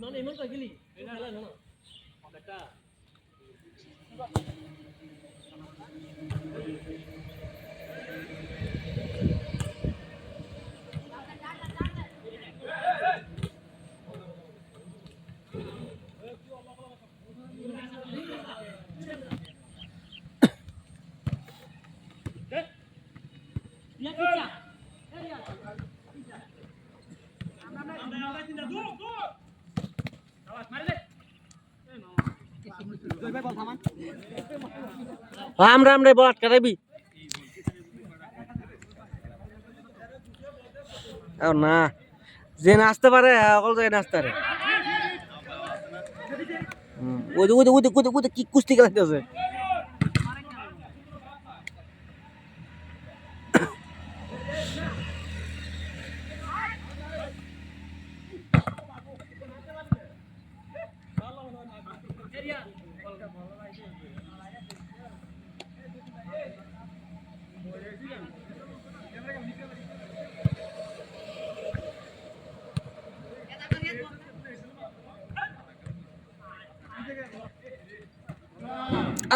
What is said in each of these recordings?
না না এমন তো গেলি এটা না না একটা রাম রাম রে বল আটকাবি ও না, যে নাচতে পারে, সকল জায়গায় নাচতে পারে। ওই যে- ওই যে- ওই কি কুস্তি খেলাইতেছে।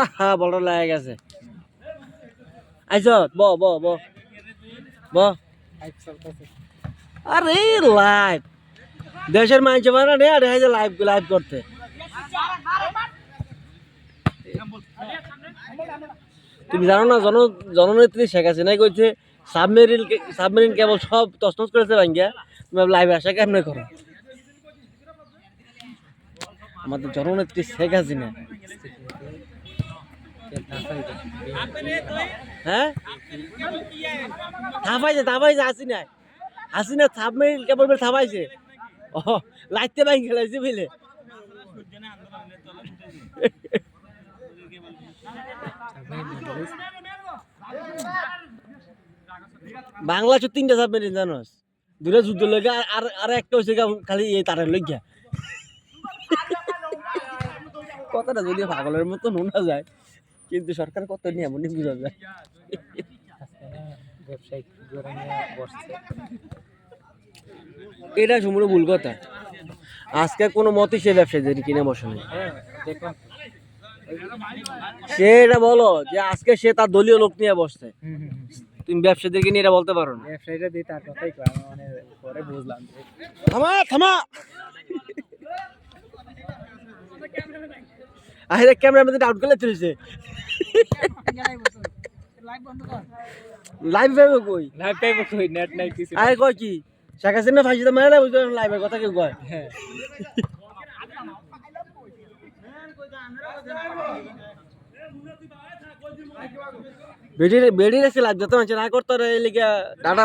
আহা বলটা লাগে গেছে। আইস ব ব ব ব। আরে লাইভ দেশের মানুষ মানে নে আর যে লাইভ লাইভ করতে। তুমি জানো না, জন জননেত্রী শেখ হাসিনাই কইছে, সাবমেরিন সাবমেরিন কেবল সব তসনস করেছে ভাঙ্গিয়া। তুমি লাইভে আসা কেমনে করো? আমাদের জননেত্রী শেখ হাসিনা। হ্যাঁ? সাবমেরিন কেবল বলে বাংলাদেশের তিনটা সাবমেরিন জানোস? দুটা যুদ্ধ লেগে আর একটা হচ্ছে খালি এই তারের লইগা কথাটা যদি পাগলের মতো নোনা যায়। কিন্তু সরকার কত নিয়ে এমনই বোঝা যায়। ব্যবসায়িক বসছে এটা সম্পূর্ণ ভুল কথা। আজকে কোনো মতে সে ব্যবসায়ীদের কিনে বসে নাই। সে এটা বলো যে আজকে সে তার দলীয় লোক নিয়ে বসছে। তুমি ব্যবসায়ীদেরকে নিয়ে এটা বলতে পারো না। ব্যবসায়ীরা দিয়ে তার কথাই কয় মানে পরে বুঝলাম। থামা থামা। আরে ক্যামেরার মধ্যে ডাউট করলে তুলছে লাইভ ভাবে কই? লাইভ টাইপ কই? নেট নাই কিছু আরে কয় কি? শেখ হাসিনা ফাঁসিতে মেরে না বুঝতে লাইভের কথা কেউ কয়। হ্যাঁ। বেডি বেডি রাখছে লাইভ যত মানুষ না করতে এলিকা ডাটা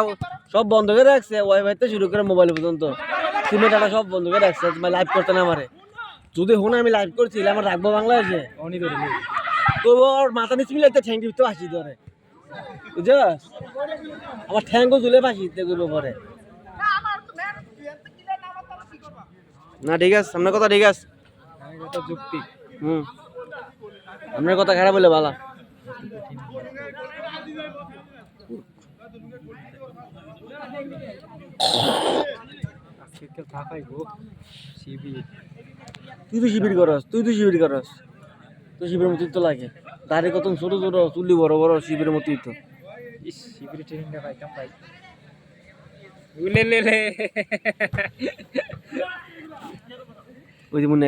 সব বন্ধ করে রাখছে ওয়াইফাই থেকে শুরু করে মোবাইল পর্যন্ত। সিমে ডাটা সব বন্ধ করে রাখছে তোমার লাইভ করতে না পারে যদি হুন আমি লাইভ করছি আমার রাখব বাংলাদেশে। অনি ধরে তো ওর মাথা নিচে মিলে একটা ঠ্যাং দিতে আসি ধরে। বুঝছস? আমার ঠ্যাঙ্গও ঝুলে ফাঁসি দিতে করব পরে। না ঠিক আছে আপনার কথা ঠিক আছে। কথা যুক্তি। হুম। আপনার কথা খারাপ বলে। গো শিবির। তুই তো শিবির করস তুই তো শিবির করস। তুই শিবের মতোই তো লাগে। দাড়ি কত ছোট ছোট চুল্লি বড় বড় শিবের মতোই তো শিবির ট্রেনিংটা পাইতাম পাই উলে লে লে ওই যে মুন্না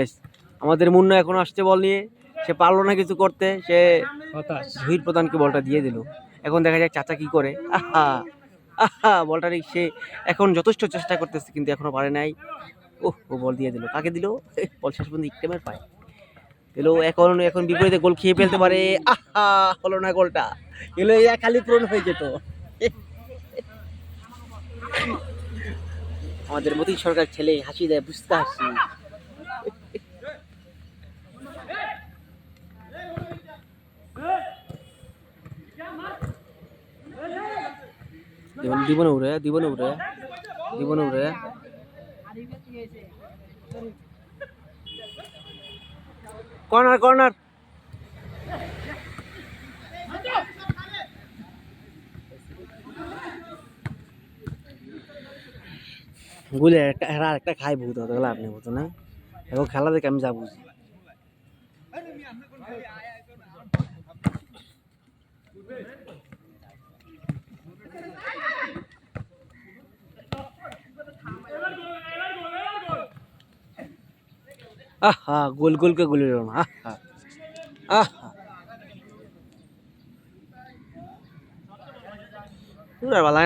আমাদের মুন্না এখন আসছে বল নিয়ে। সে পারল না কিছু করতে সে হতাশ। জহির প্রধানকে বলটা দিয়ে দিল। এখন দেখা যাক চাচা কি করে। আহা আহা বলটা সে এখন যথেষ্ট চেষ্টা করতেছে কিন্তু এখনও পারে নাই। ওহ ও বল দিয়ে দিল। কাকে দিল? বল শেষ পর্যন্ত ইকটেমের পায়। এলো, এখন এখন বিপরীতে গোল খেয়ে ফেলতে পারে। আহা, হলো না গোলটা। এলো এই খালি পূরণ হয়ে যেত। আমাদের মতি সরকার ছেলে হাসি দেয়, বুঝতে হাসি দিব না উড়ে দিব না উড়ে দিব না উড়ে। কর্নার কর্নার গুলে, একটা হেরা একটা খাই বহুত হতো গেলে আপনি হতো না এখন খেলা দেখে আমি যা বুঝি Thank you. গোল কে গোল না আহা আহা পুরা বালা